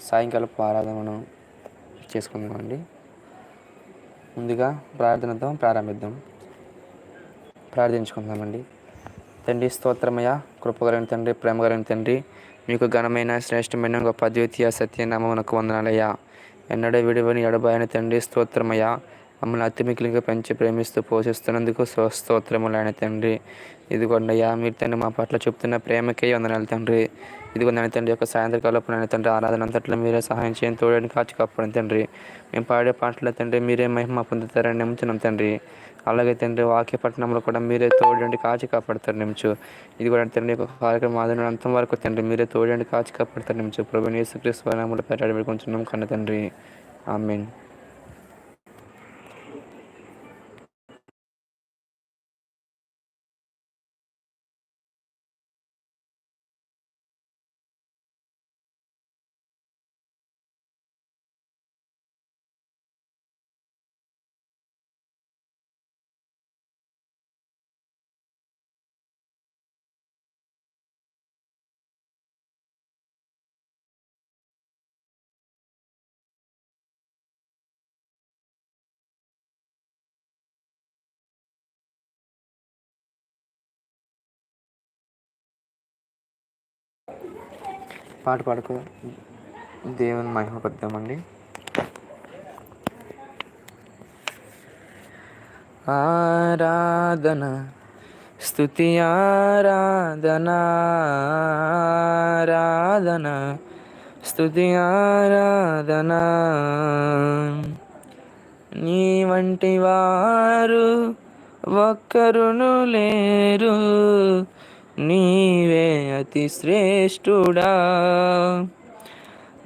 సాయంకాలపు ఆరాధనను చేసుకుందామండి. ముందుగా ప్రార్థనతో ప్రారంభిద్దాం. ప్రార్థించుకుందామండి. తండ్రి స్తోత్రమయ కృపగలైన తండ్రి ప్రేమగలైన తండ్రి మీకు ఘనమైన శ్రేష్టమైన గొప్ప ద్వితీయ సత్యనామమునకు వందనాలయ్యా. ఎన్నడూ విడివని ఎడబాయని తండ్రి స్తోత్రమయ మమ్మల్ని అతిమికిలిగా పెంచి ప్రేమిస్తూ పోషిస్తున్నందుకు స్వ- స్తోత్రములైన తండ్రి. ఇదిగోండయ్యా మీరు తండ్రి మా పట్ల చెప్తున్న ప్రేమకే వందనాలు తండ్రి. ఇదిగో నాయన తండ్రి యొక్క సాయంత్రకాలపు నాయన తండ్రి ఆరాధన అంతట్లో మీరే సహాయం చేయని తోడని కాచి కాపాడని తండ్రి. మేము పాడే పాటల తండ్రి మీరే మహిమ పొందుతారని నమ్ముతున్నాం తండ్రి. అలాగే తండ్రి వాక్య పట్టణంలో కూడా మీరే తోడండి కాచి కాపాడతారు నిమిచు ఇది కూడా తండ్రి యొక్క కార్యక్రమం ఆదరణ అంతం వరకు తండ్రి మీరే తోడండి కాచి కాపాడతారు నిమిచు ప్రభు యేసుక్రీస్తు నామములో పెట్టాడు పెట్టుకుంటున్నాం కన్న తండ్రి. ఆమెన్. పాట పాడుకో. దేవుని మహిమపద్దామండి ఆరాధన స్థుతి ఆరాధన ఆరాధన స్థుతి ఆరాధన. నీ వంటి వారు ఒక్కరును లేరు. నీవే అతి శ్రేష్ఠుడా.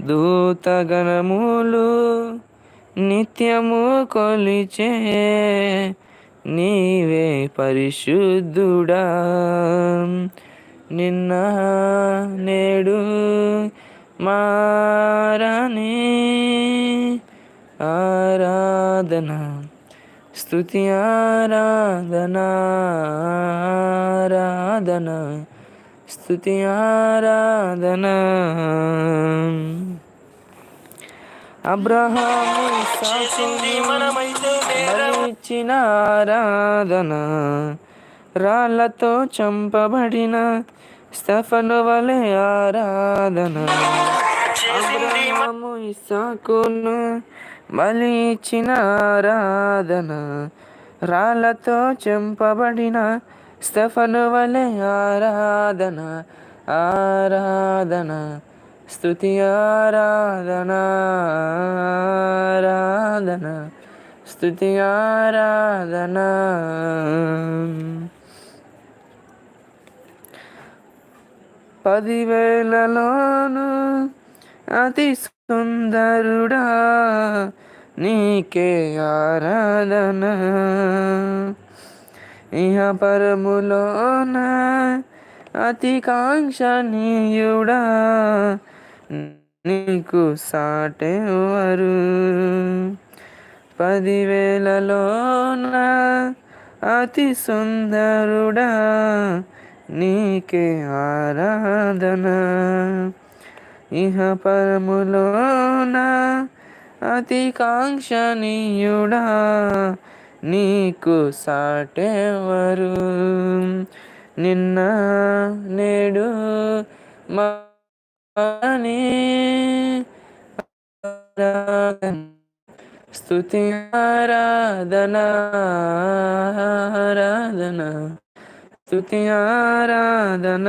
దూతగణములు నిత్యము కొలిచే నీవే పరిశుద్ధుడా. నిన్న నేడు మారని ఆరాధన స్తుతి ఆరాధన ఆరాధన స్తుతి ఆరాధన అబ్రహాము ఇచ్చిన ఆరాధన రాళ్ళతో చంపబడిన స్టఫను వలె ఆరాధన. అబ్రహాము ఇసాకును బలిచిన ఆరాధన రాళ్ళతో చెంపబడిన స్టఫను వలె ఆరాధన ఆరాధన స్థుతి ఆరాధన ఆరాధన స్థుతి ఆరాధన. పదివేలలోను అతి సుందరుడా నీకే ఆరాధన. ఇహ పరములోన అతి కాంక్షణీయుడా నీకు సాటెవరు. పదివేలలోన అతి సుందరుడా నీకే ఆరాధన. ఇహ పరములోన అతి కాంక్షణీయుడా నీకు సాటెవరు? నిన్న నేడు మాని స్తుతి ఆరాధన ఆరాధన స్తుతి ఆరాధన.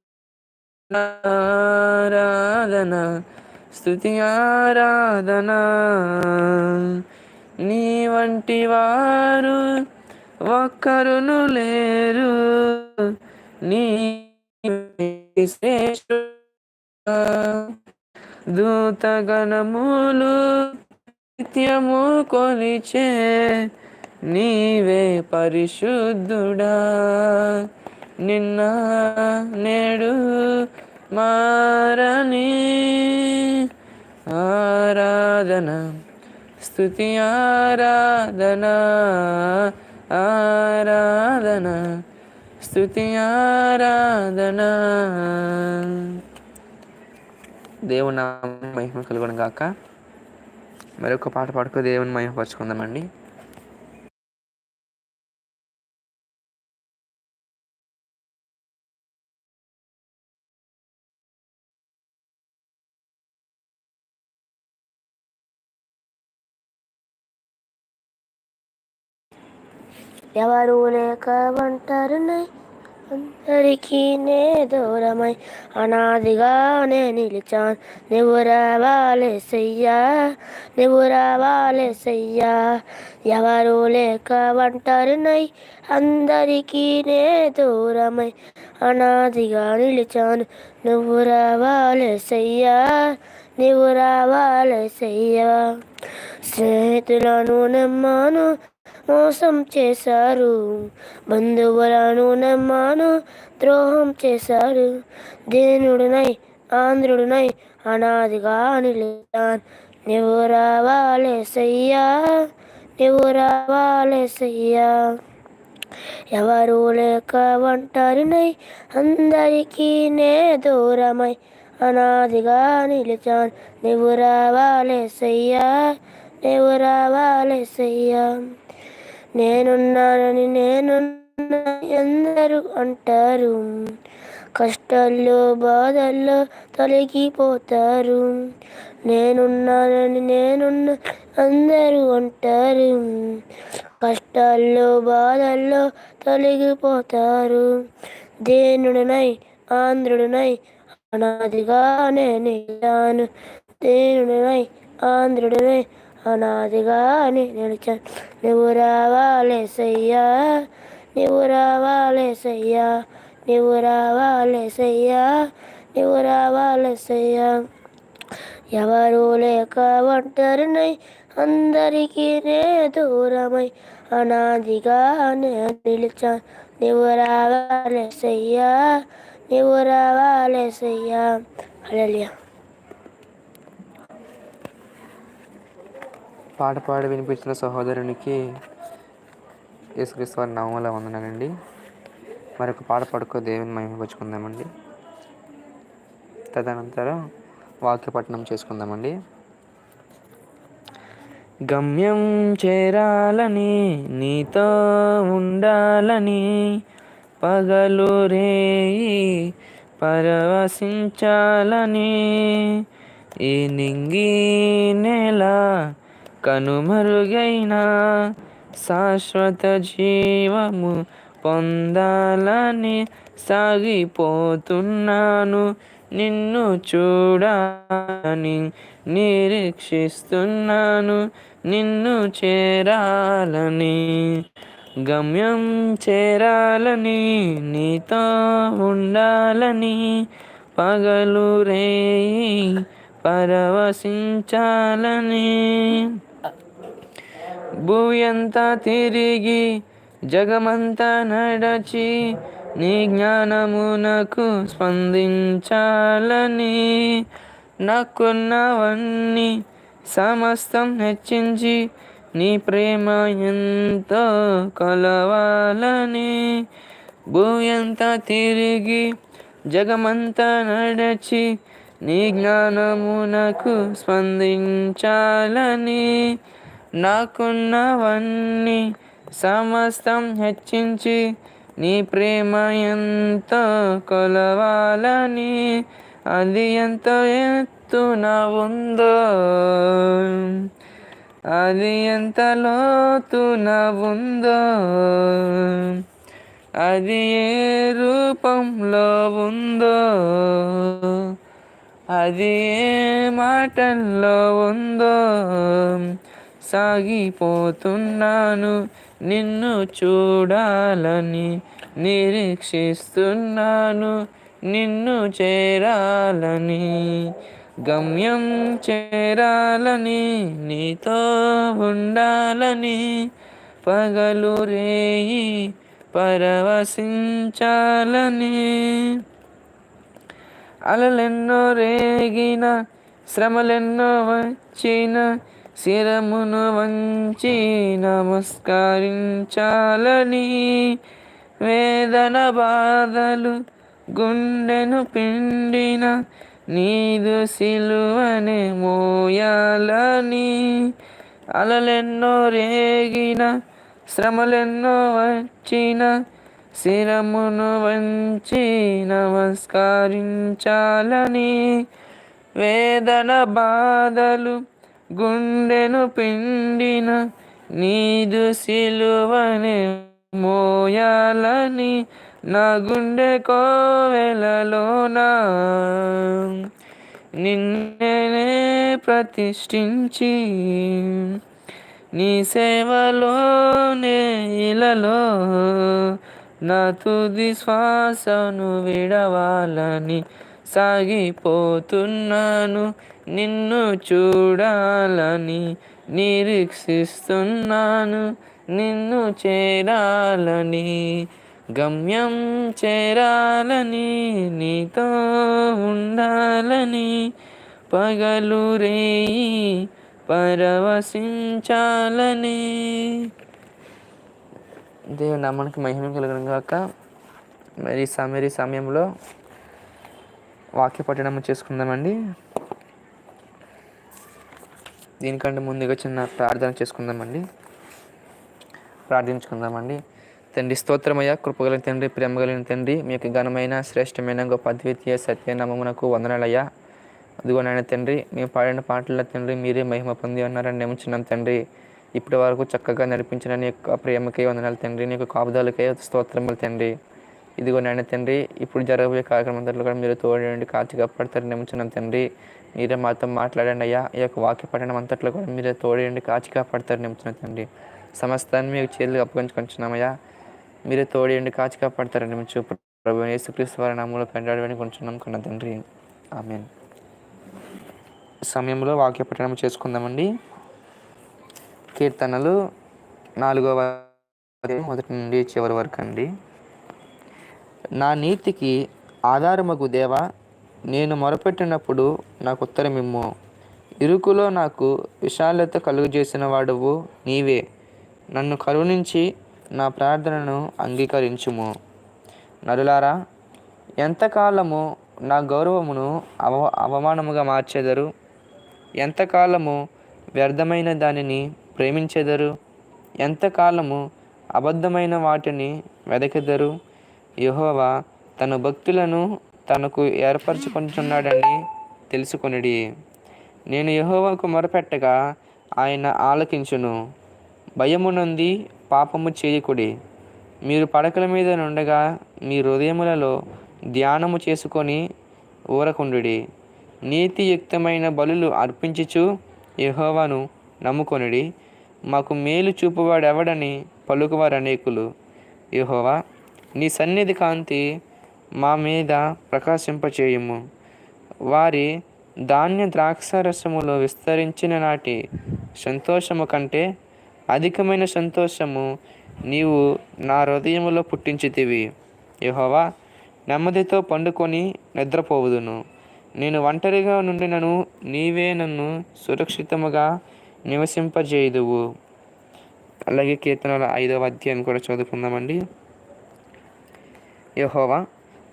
ఆరాధన స్థుతి ఆరాధన. నీ వంటి వారు ఒక్కరును లేరు. నీ శ్రేష్ఠు దూతగణములు నిత్యము కొలిచే నీవే పరిశుద్ధుడా. నిన్న నేడు మారని ఆరాధన స్థుతి ఆరాధన ఆరాధన స్థుతి ఆరాధన. దేవుని మహిమ కలుగును గాక. మరొక పాట పాడుకో దేవుని మహిమపరుచుకుందామండి ఎవరు లేక ఒంటరినై అందరికీ నే దూరమై అనాదిగానే నిలిచాను నువ్వు రావాలే సయ్యా నువ్వు రావాలే సయ్యా. ఎవరు లేక ఒంటరినై అందరికీ నే దూరమై అనాదిగా నిలిచాను నువ్వు రావాలే సయ్యా నువ్వు రావాలే సయ్యా. స్నేహితులను నమ్మాను మోసం చేశారు. బంధువులను నమ్మాను ద్రోహం చేశారు. దీనుడునై ఆంధ్రుడునై అనాదిగా నిలిచాను నువ్వు రావాలేసయ్యా నువ్వు రావాలేసయ్యా ఎవరు లేక ఒంటరినై అందరికీ నే దూరమై అనాదిగా నిలిచాను నువ్వు రావాలేసయ్యా నువ్వు రావాలేసయ్యా నేనున్నానని నేను ఎందరు అంటారు? కష్టాల్లో బాధల్లో తొలగిపోతారు. నేనున్నానని నేనున్న అందరూ అంటారు? కష్టాల్లో బాధల్లో తొలగిపోతారు. దేనుడునై ఆంధ్రుడునై అనాదిగా నేను దేనుడునై ఆంధ్రుడునై అనాదిగానే నిలిచాను నువ్వు రావాలే సయ్యా నువ్వు రావాలే సయ్యా నువ్వు రావాలే సయ్యా నువ్వు రావాలే సయ్యా ఎవరు లేక ఒంటరినై అందరికీ నే దూరమై అనాదిగా నేను నిలిచాను నువ్వు రావాలే సయ్యా నువ్వు రావాలే సయ్యా అలలియా పాట పాడి వినిపించిన సహోదరునికి యేసుక్రీస్తు వారి నామంలో వందనాలండి. మరొక పాట పాడుకో దేవుని మహిమపరుచుకుందామండి తదనంతరం వాక్యపట్నం చేసుకుందామండి. గమ్యం చేరాలని నీతో ఉండాలని పగలు రేయి పరవశించాలని ఈ నింగి నెలా కనుమరుగైన శాశ్వత జీవము పొందాలని సాగిపోతున్నాను. నిన్ను చూడాలని నిరీక్షిస్తున్నాను. నిన్ను చేరాలని గమ్యం చేరాలని నీతో ఉండాలని పగలు రే పరవశించాలని. భూయంతా తిరిగి జగమంతా నడచి నీ జ్ఞానమునకు స్పందించాలని నాకున్నవన్నీ సమస్తం హెచ్చించి నీ ప్రేమ ఎంతో కొలవాలని భూయంతా తిరిగి జగమంతా నడచి నీ జ్ఞానమునకు స్పందించాలని నాకున్నవన్నీ సమస్తం హెచ్చించి నీ ప్రేమ ఎంత కొలవాలని అది ఎంత ఎత్తున ఉందో అది ఎంత లోతున ఉందో అది ఏ రూపంలో ఉందో అది ఏ మాటల్లో ఉందో సాగిపోతున్నాను నిన్ను చూడాలని నిరీక్షిస్తున్నాను. నిన్ను చేరాలని గమ్యం చేరాలని నీతో ఉండాలని పగలు రేయి పరవశించాలని. అలలెన్నో రేగిన శ్రమలెన్నో వచ్చిన శిరమును వంచి నమస్కరించాలని వేదన బాధలు గుండెను పిండిన నీదు సిలువనే మోయాలని అలలెన్నో రేగిన శ్రమలెన్నో వచ్చిన శిరమును వంచి నమస్కరించాలని వేదన బాధలు గుండెను పిండిన నీదు సిలువని మోయాలని నా గుండె కోవెలలోనా. నిన్నే ప్రతిష్ఠించి నీ సేవలోనే ఇలలో నా తుది శ్వాసను విడవాలని సాగిపోతున్నాను. నిన్ను చూడాలని నిరీక్షిస్తున్నాను. నిన్ను చేరాలని గమ్యం చేరాలని నీతో ఉండాలని పగలు రేయి పరవశించాలని. దేవుని నామానికి మహిమ కలగడం కాక మరి సమరి సమయంలో వాక్య పఠనం చేసుకుందామండి. దీనికంటే ముందుగా చిన్న ప్రార్థన చేసుకుందామండి. ప్రార్థించుకుందామండి. తండ్రి స్తోత్రమయ్య కృపగలిగిన తండ్రి ప్రేమగలిగిన తండ్రి మీ యొక్క ఘనమైన శ్రేష్టమైన గొప్ప అద్వితీయ సత్యనామమునకు వందనాలయ్యా. అదిగో తండ్రి మేము పాడిన పాటల తండ్రి మీరే మహిమ పొంది ఉన్నారని నమ్ముచున్నాం తండ్రి. ఇప్పటి వరకు చక్కగా నడిపించిన నీ యొక్క ప్రేమకే వందనాలు తండ్రి నీ యొక్క కాపుదాలకే స్తోత్రములు తండ్రి. ఇదిగో నాయన తండ్రి ఇప్పుడు జరగబోయే కార్యక్రమం కూడా మీరు తోడండి కాచి కాపాడతారు నమ్ముచున్నాం తండ్రి. మీరే మాతో మాట్లాడండి అయ్యా. ఈ యొక్క వాక్య పఠనం అంతట్లో కూడా మీరే తోడేయండి కాచి కాపాడతారు నమ్ముచున్నాం తండ్రి. సమస్తాన్ని మీకు చేతులు అప్పగించుకుంటున్నామయ్యా మీరే తోడేయండి కాచి కాపాడతారు నిమిషం ప్రభు యేసుక్రీస్తు వారి నామంలో పెండాడని కొంచున్నాం కన్న తండ్రి. ఆమె సమయంలో వాక్య పఠనం చేసుకుందామండి. కీర్తనలు నాలుగవ మొదటి నుండి చివరి వరకు అండి. నా నీతికి ఆధారమగు దేవా నేను మొరపెట్టినప్పుడు నాకు ఉత్తరమిమ్ము ఇరుకులో నాకు విశాలత కలుగజేసిన వాడువు నీవే. నన్ను కరుణించి నా ప్రార్థనను అంగీకరించుము. నరులారా ఎంతకాలము నా గౌరవమును అవ అవమానముగా మార్చెదరు? ఎంతకాలము వ్యర్థమైన దానిని ప్రేమించెదరు? ఎంతకాలము అబద్ధమైన వాటిని వెదకెదరు? యహోవా తన భక్తులను తనకు ఏర్పరచుకుంటున్నాడని తెలుసుకొనిడి. నేను యహోవాకు మొరపెట్టగా ఆయన ఆలకించును. భయమునంది పాపము చేయకుడి. మీరు పడకల మీద నుండగా మీ హృదయములలో ధ్యానము చేసుకొని ఊరకుండుడి. నీతియుక్తమైన బలులు అర్పించుచు యహోవాను నమ్ముకొనిడి. మాకు మేలు చూపువాడెవడని పలుకువారు అనేకులు యహోవా నీ సన్నిధి కాంతి మా మీద ప్రకాశింపచేయుము. వారి ధాన్య ద్రాక్షారసములో విస్తరించిన నాటి సంతోషము కంటే అధికమైన సంతోషము నీవు నా హృదయములో పుట్టించితివి. యహోవా నెమ్మదితో పండుకొని నిద్రపోవుదును. నేను ఒంటరిగా నుండినను నీవే నన్ను సురక్షితముగా నివసింపజేయుదువు. అలాగే కీర్తనల ఐదవ అధ్యాయం కూడా చదువుకుందామండి. యహోవా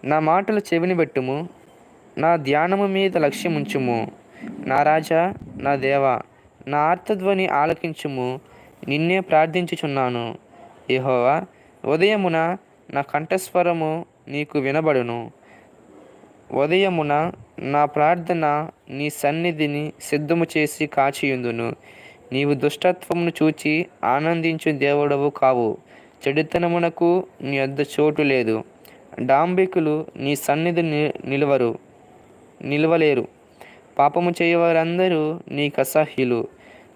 నా మాటలు చెవిని పెట్టుము నా ధ్యానము మీద లక్ష్యం ఉంచుము నా రాజా నా దేవా నా ఆర్తధ్వని ఆలకించుము నిన్నే ప్రార్థించుచున్నాను. యహోవా ఉదయమున నా కంఠస్వరము నీకు వినబడును. ఉదయమున నా ప్రార్థన నీ సన్నిధిని సిద్ధము చేసి కాచియుందును. నీవు దుష్టత్వమును చూచి ఆనందించు దేవుడవు కావు. చెడుతనమునకు నీ వద్ద చోటు లేదు. డాంబికులు నీ సన్నిధి నిలవరు నిలువరు నిలవలేరు. పాపము చేయవారందరూ నీకు అసహ్యులు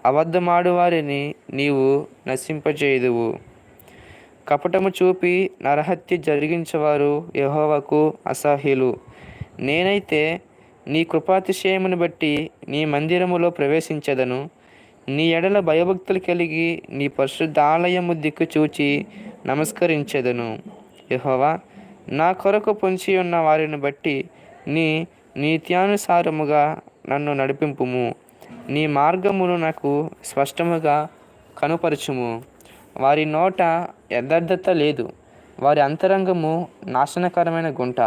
అబద్ధమాడు వారిని నీవు నశింపచేయుదువు కపటము చూపి నరహత్య జరిగించేవారు యహోవకు అసహ్యులు. నేనైతే నీ కృపాతిశయమును బట్టి నీ మందిరములో ప్రవేశించదను. నీ ఎడల భయభక్తులు కలిగి నీ పరిశుద్ధ ఆలయము దిక్కు చూచి నమస్కరించెదను. యహోవా నా కొరకు పొంచి ఉన్న వారిని బట్టి నీ నీత్యానుసారముగా నన్ను నడిపింపుము. నీ మార్గమును నాకు స్పష్టముగా కనుపరచుము. వారి నోట యథార్థత లేదు. వారి అంతరంగము నాశనకరమైన గుంట.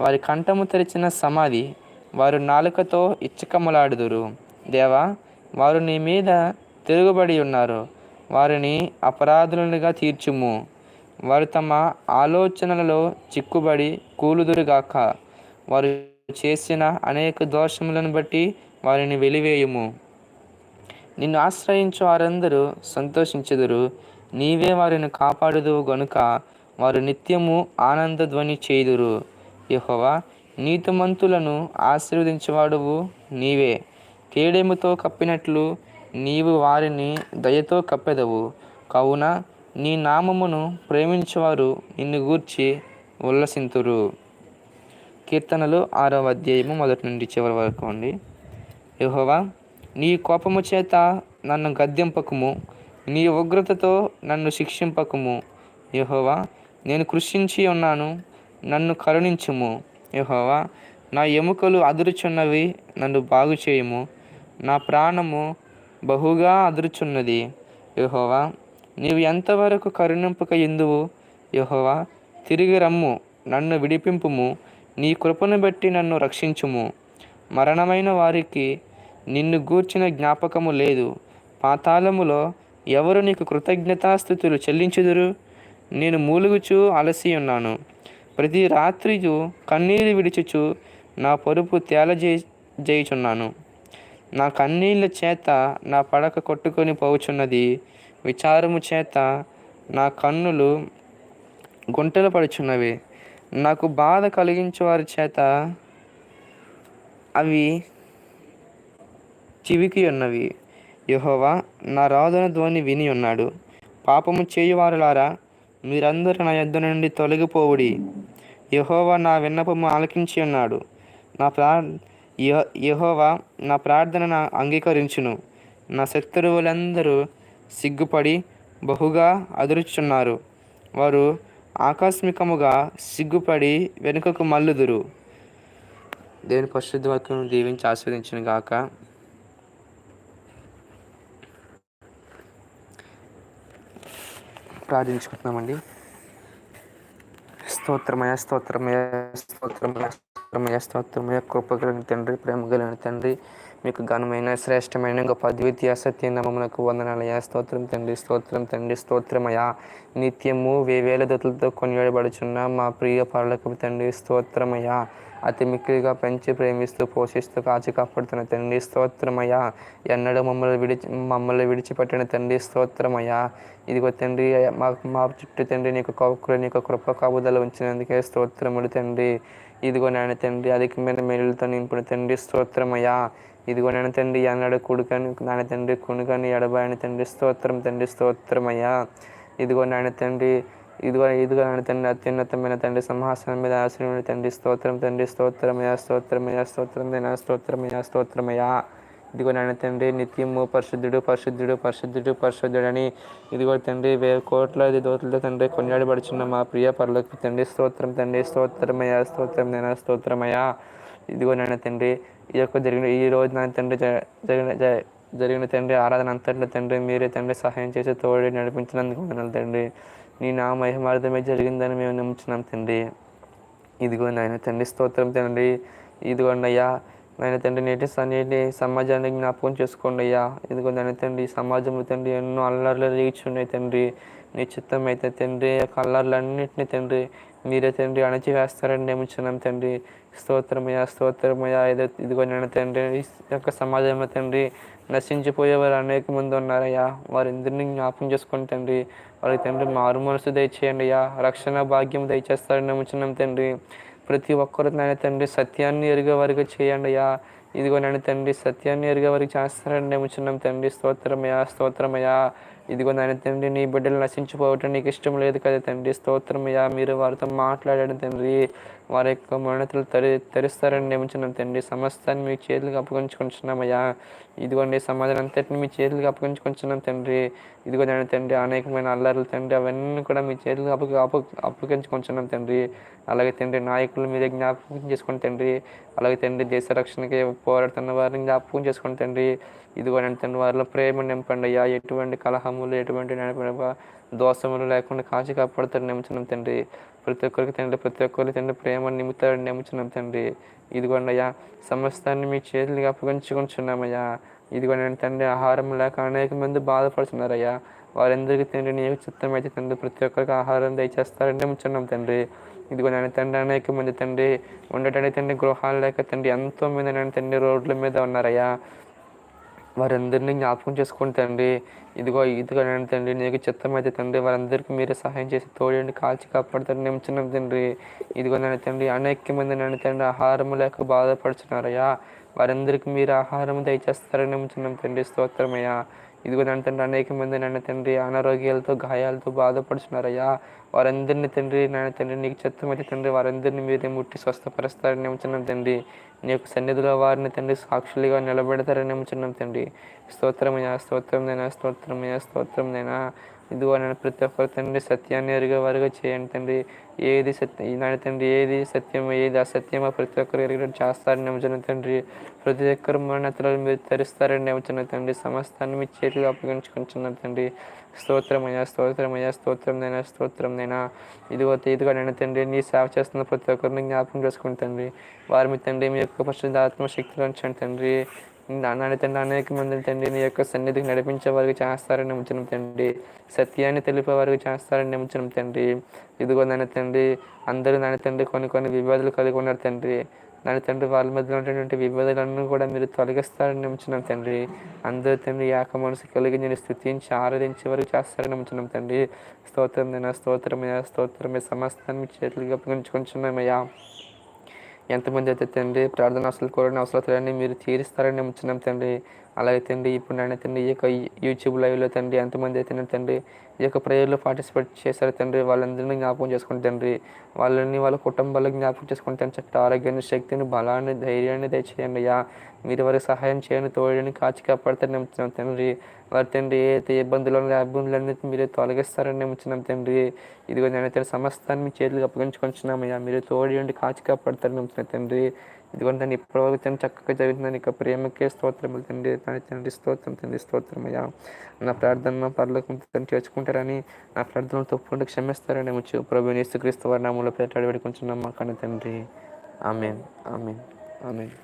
వారి కంఠము తెరిచిన సమాధి వారు నాలుకతో ఇచ్చకములాడుదురు. దేవా వారు నీ మీద తిరుగుబడి ఉన్నారు. వారిని అపరాధులుగా తీర్చుము. వారు తమ ఆలోచనలలో చిక్కుబడి కూలుదురుగాక. వారు చేసిన అనేక దోషములను బట్టి వారిని వెలివేయుము. నిన్ను ఆశ్రయించు వారందరూ సంతోషించెదరు. నీవే వారిని కాపాడుదువు గనుక వారు నిత్యము ఆనంద ధ్వని చేయుదురు. యహోవా నీతిమంతులను ఆశీర్వదించేవాడువు నీవే. కేడెముతో కప్పినట్లు నీవు వారిని దయతో కప్పెదవు. కావున నీ నామమును ప్రేమించేవారు నిన్ను గూర్చి ఉల్లసింతురు. కీర్తనలు ఆరవ అధ్యాయము మొదటి నుండి చివరి వరకు అండి యహోవా నీ కోపము చేత నన్ను గద్దెంపకము నీ ఉగ్రతతో నన్ను శిక్షింపకము. యహోవా నేను కృషించి ఉన్నాను నన్ను కరుణించుము. యహోవా నా ఎముకలు అదురుచున్నవి నన్ను బాగు చేయము నా ప్రాణము బహుగా అదురుచున్నది. యహోవా నీవు ఎంతవరకు కరుణింపక ఎందువు? యహోవా తిరిగి రమ్ము నన్ను విడిపింపుము నీ కృపను బట్టి నన్ను రక్షించుము. మరణమైన వారికి నిన్ను గూర్చిన జ్ఞాపకము లేదు. పాతాళములో ఎవరు నీకు కృతజ్ఞతాస్థుతులు చెల్లించుదురు? నేను మూలుగుచూ అలసి ఉన్నాను. ప్రతి రాత్రియు కన్నీరు విడిచుచు నా పరుపు తేలజే చేయుచున్నాను నా కన్నీళ్ళ చేత నా పడక కొట్టుకొని పోవుచున్నది విచారము చేత నా కన్నులు గుంటలు పడుచున్నవి. నాకు బాధ కలిగించే వారి చేత అవి చివికి ఉన్నవి. యహోవా నా రాధన ధ్వని విని ఉన్నాడు. పాపము చేయువారులారా మీరందరూ నా యొద్ద నుండి తొలగిపోవుడి. యహోవా నా విన్నపము ఆలకించి ఉన్నాడు. నా ప్రా యహోవా నా ప్రార్థన అంగీకరించును. నా శత్రువులందరూ సిగ్గుపడి బహుగా అదురుచున్నారు. వారు ఆకస్మికముగా సిగ్గుపడి వెనుకకు మల్లుదురు దేవుని పరిశుద్ధ వాక్యం దీవించి ఆస్వాదించిన గాక. ప్రార్థించుకుంటున్నామండి. స్తోత్రమయ స్తోత్రమయ స్తోత్రమయ స్తోత్రమయ స్తోత్రమయ కృప తండ్రి ప్రేమ కలిగిన తండ్రి. మీకు ఘనమైన శ్రేష్టమైన గొప్ప ద్వితీయ సత్య నమమునకు వందనాలయ స్తోత్రం తండ్రి స్తోత్రం తండ్రి స్తోత్రమయ నిత్యము వేవేల దతులతో కొనియాడబడుచున్న మా ప్రియ పరులకు తండ్రి స్తోత్రమయ అతి మిక్కిలిగా పెంచి ప్రేమిస్తూ పోషిస్తూ కాచి కాపాడుతున్న తండ్రి స్తోత్రమయ ఎన్నడూ మమ్మల్ని విడిచి మమ్మల్ని విడిచిపెట్టిన తండ్రి స్తోత్రమయ ఇదిగో తండ్రి మా మా చుట్టూ తండ్రి నీకు కౌకులు నీకు కృప కాపుదల ఉంచినందుకే స్తోత్రములు తండ్రి. ఇదిగో నాయన తండ్రి అధికమైన మేలులతో నింపిన తండ్రి స్తోత్రమయ్యా. ఇదిగో నేను తండ్రి అన్నాడు కుడుకని నాయన తండ్రి కునుకని ఎడబాయని తండ్రి స్తోత్రం తండ్రి స్తోత్రమయ్యా. ఇదిగో నాయన తండ్రి ఇదిగో ఇదిగో నాయన తండ్రి అత్యున్నతమైన తండ్రి సింహాసనం మీద ఆశ్రయమైన తండ్రి స్తోత్రం తండ్రి స్తోత్రమయ్యా స్తోత్రమయ్యా స్తోత్రమైన స్తోత్రమయ్యా స్తోత్రమయ ఇదిగో నాయన తండ్రి నిత్యము పరిశుద్ధుడు పరిశుద్ధుడు పరిశుద్ధుడు పరిశుద్ధుడని. ఇదిగో తండ్రి వే కోట్లాది దోతులతో తండ్రి కొనియాడబడుచున్న మా ప్రియ పరులకు తండ్రి స్తోత్రం తండ్రి స్తోత్రమయ స్తోత్రమైన స్తోత్రమయ్యా. ఇదిగో నాయన తండ్రి ఈ యొక్క జరిగిన ఈ రోజు నా తండ్రి జ- జరిగిన జరిగిన తండ్రి ఆరాధన అంతట్లో తండ్రి మీరే తండ్రి సహాయం చేసి తోడి నడిపించినందుకు వందనాలు తండ్రి. నీ నా మహిమార్థమే జరిగిందని మేము నమ్ముచున్నాం తండ్రి. ఇదిగో నాయన తండ్రి స్తోత్రం తండ్రి. ఇదిగోండి అయ్యా నాయన తండ్రి నేటి నేటి సమాజాన్ని జ్ఞాపకం చేసుకోండి అయ్యా. ఇదిగో నాయన తండ్రి సమాజంలో తండ్రి ఎన్నో అల్లర్లు రీచున్నాయి తండ్రి. నీ చిత్తం అయితే తండ్రి ఆ యొక్క అల్లర్లన్నింటినీ తండ్రి మీరే తండ్రి అణచివేస్తారని నమ్ముచున్నాం తండ్రి. స్తోత్రమయ స్తోత్రమయ ఏదో ఇదిగో తండ్రి ఈ యొక్క సమాజంలో తండ్రి నశించిపోయే వారు అనేక మంది ఉన్నారయ్యా. వారందరినీ జ్ఞాపకం చేసుకోండి తండ్రి వారికి తండ్రి మారు మనసు దయచేయండి అయ్యా. రక్షణ భాగ్యం దయచేస్తారని నమ్ముచున్నాం తండ్రి. ప్రతి ఒక్కరు నాయన తండ్రి సత్యాన్ని ఎరిగే వారికి చేయండి అయ్యా. ఇదిగో నేను తండ్రి సత్యాన్ని ఎరిగే వారికి చేస్తారని నమ్ముచున్నాం తండ్రి. స్తోత్రమయ స్తోత్రమయ ఇదిగో నాయన తండ్రి నీ బిడ్డలు నశించిపోవటం నీకు ఇష్టం లేదు కదా తండ్రి. స్తోత్రమయ్యా మీరు వారితో మాట్లాడాడు తండ్రి. వారి యొక్క మరణతలు తరి తరిస్తారని నియమించున్నాం తండ్రి సమస్తాన్ని మీ చేతులకు అప్పగించుకుంటున్నామయ్యా ఇదిగోండి సమాజం అంతటిని మీ చేతులకు అప్పగించుకుంటున్నాం తండ్రి. ఇదిగో నేను తండ్రి అనేకమైన అల్లర్లు తండ్రి అవన్నీ కూడా మీ చేతులకు అప్పు అప్పు అప్పగించుకుంటున్నాం తండ్రి. అలాగే తండ్రి నాయకులు మీద జ్ఞాపకం చేసుకుని తండ్రి. అలాగే తండ్రి దేశ రక్షణకి పోరాడుతున్న వారిని జ్ఞాపకం చేసుకుని తండ్రి. ఇదిగో నేను తండ్రి వారిలో ప్రేమ నింపండి అయ్యా. ఎటువంటి కలహములు ఎటువంటి దోషములు లేకుండా కాచి కాపాడుతారు నియమించున్నాం తండ్రి. ప్రతి ఒక్కరికి తండ్రి ప్రతి ఒక్కరికి తండ్రి ప్రేమ నిమిత్తాడు నియమించున్నాం తండ్రి. ఇదిగోండయ్యా సమస్తాన్ని మీ చేతులుగా అప్పగించుకుంటున్నామయ్యా. ఇదిగో నేను తండ్రి ఆహారం లేక అనేక మంది బాధపడుతున్నారయ్యా. వారందరికీ తండ్రి నీకు చిత్తం అయితే తండ్రి ప్రతి ఒక్కరికి ఆహారం దయచేస్తారని నమ్ముచున్నాం తండ్రి. ఇదిగో నేను తండ్రి అనేక మంది తండ్రి ఉండటానికి తండ్రి గృహాలు లేక తండ్రి ఎంతో మంది నేను తండ్రి రోడ్ల మీద ఉన్నారయ్యా. వారందరినీ జ్ఞాపకం చేసుకోండి తండ్రి ఇదిగో ఇదిగో తండ్రి నీకు చిత్తమైతే తండ్రి వారందరికీ మీరే సహాయం చేసి తోడండి కాల్చి కాపాడుతారు నిమిషం తండ్రి. ఇదిగో తండ్రి అనేక మంది నన్ను తండ్రి ఆహారం లేక బాధపడుచున్నారయ్యా. వారందరికీ మీరు ఆహారం దయచేస్తారని నమ్ముతున్నాం తండ్రి. స్తోత్రమయ్యా. ఇదిగో నన్ను తండ్రి అనేక మంది నన్ను తండ్రి అనారోగ్యాలతో గాయాలతో బాధపడుచున్నారయ్యా. వారందరినీ తండ్రి నాయన తండ్రి నీకు చిత్తమైతే తండ్రి వారందరినీ మీరే ముట్టి స్వస్థపరుస్తారని నమ్ముచున్నాం తండ్రి. నీ యొక్క సన్నిధిలో వారిని తండ్రి సాక్షులుగా నిలబెడతారని నమ్ముచున్నాం తండ్రి. స్తోత్రమైన స్తోత్రమైన స్తోత్రమైన స్తోత్రమైన ఇదిగో నేను ప్రతి ఒక్కరు తండ్రి సత్యాన్ని ఎరిగే వారుగా చేయండి తండ్రి. ఏది సత్య నాయన తండ్రి ఏది సత్యమో ఏది అసత్యమో ప్రతి ఒక్కరు ఎరిగినట్టు చేస్తారని నమ్ముచున్న తండ్రి. ప్రతి ఒక్కరు మరణతలను మీరు తరిస్తారని నమ్ముచున్న తండ్రి. సమస్తాన్ని మీ చేతిలో అప్పగించుకుంటున్నారు తండ్రి. స్తోత్రమయ్యా స్తోత్రమయ్యా స్తోత్రంనైనా స్తోత్రంనైనా ఇదిగో ఇదిగో నేను తండ్రి నీ సేవ చేస్తున్న ప్రతి ఒక్కరిని జ్ఞాపకం చేసుకుని తండ్రి. వారి మీ తండ్రి మీ యొక్క పరిశుద్ధ ఆత్మశక్తిలో ఉంచండి తండ్రి. నాన్న తండ్రి అనేక మందిని తండ్రి నీ యొక్క సన్నిధికి నడిపించే వారికి చేస్తారని నమ్ముచున్నాం తండ్రి. సత్యాన్ని తెలిపే వారికి చేస్తారని నమ్ముచున్నాం తండ్రి. ఇదిగో నాన్న తండ్రి అందరూ నాన్న తండ్రి కొన్ని కొన్ని వివాదాలు కలిగి ఉన్నారు తండ్రి. నాన్న తండ్రి వాళ్ళ మధ్యలో ఉన్నటువంటి వివాదాలన్నీ కూడా మీరు తొలగిస్తారని నమ్ముచున్నాం తండ్రి. అందరూ తండ్రి ఏక మనసు కలిగి నేను స్థుతించి ఆరాధించే వరకు చేస్తారని నమ్ముచున్నాం తండ్రి. స్తోత్రమైన స్తోత్రమయ్యా స్తోత్రమే సమస్తాన్ని మీ చేతులకి అప్పగించుకుంటున్నామయ్యా ఎంతమంది అయితే తండ్రి ప్రార్థన అవసరాలు కోరిన అవసరాలన్నీ మీరు తీరుస్తారని నమ్ముచున్నాం తండ్రి. అలాగే తండ్రి ఇప్పుడు నాయన తండ్రి ఈ యొక్క యూట్యూబ్ లైవ్లో తండ్రి ఎంతమంది అయితే తండ్రి ఈ యొక్క ప్రేయర్లో పార్టిసిపేట్ చేశారు తండ్రి వాళ్ళందరినీ జ్ఞాపకం చేసుకుని తండ్రి వాళ్ళని వాళ్ళ కుటుంబాలకు జ్ఞాపకం చేసుకుని తండ్రి చట్ట ఆరోగ్యాన్ని శక్తిని బలాన్ని ధైర్యాన్ని దయచేయండి అయ్యా. మీరు వారికి సహాయం చేయండి తోడని కాచి కాపాడుతారని నమ్ముతున్నాం తండ్రి. వారి తండ్రి ఏ అయితే ఇబ్బందులు ఉన్నాయో ఇబ్బందులన్నీ మీరే తొలగిస్తారని నమ్ముతున్నాం తండ్రి. ఇదిగో నేను తండ్రి సమస్తాన్ని మీ చేతులకు అప్పగించుకొచ్చినామయ్యా మీరు తోడి ఉండి కాచి కాపాడుతారని వచ్చిన తండ్రి. ఇదిగో దాన్ని ఇప్పటివరకు తను చక్కగా జరుగుతుంది ఇక ప్రేమకే స్తోత్రములు తండ్రి. తన తండ్రి స్తోత్రం తండ్రి స్తోత్రమయ్యా. నా ప్రార్థన పర్లకు తండ్రి చేర్చుకుంటారని నా ప్రార్థనలు తప్పుకుంటూ క్షమిస్తారని వచ్చు ప్రభు యేసుక్రీస్తు వారి నామంలో పేట వేడుకుంటున్నాం మా కన్న తండ్రి. Amen amen amen.